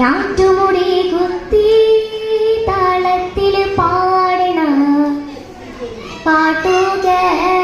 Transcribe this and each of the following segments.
ഞാറ്റുമുടി കുത്തി താളത്തിൽ പാടണ. പാട്ടുകേ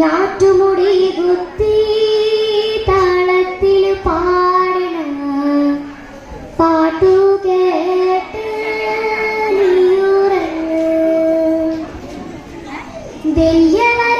ഞാറ്റുമുടി കുത്തി താളത്തിൽ പാടണ പാട്ടു കേട്ട് നീയുറങ്ങ്. ദയ്യവര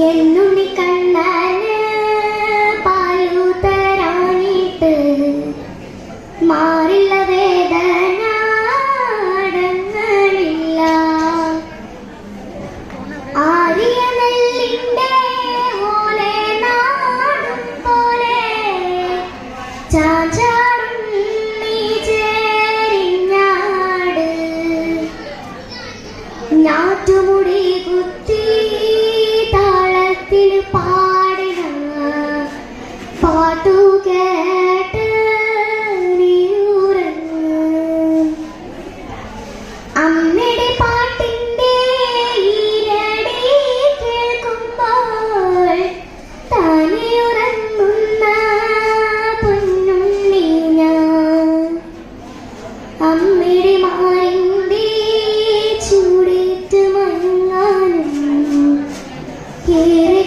എന്നുണി കണ്ണാന് പാലൂത്തരാണിട്ട് മാറില്ല വേദന അടങ്ങണില്ല ആരിയ നെല്ലിന്റെ ഓലെ നാടും പോലെ ചാചാ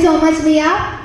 so much, Mia.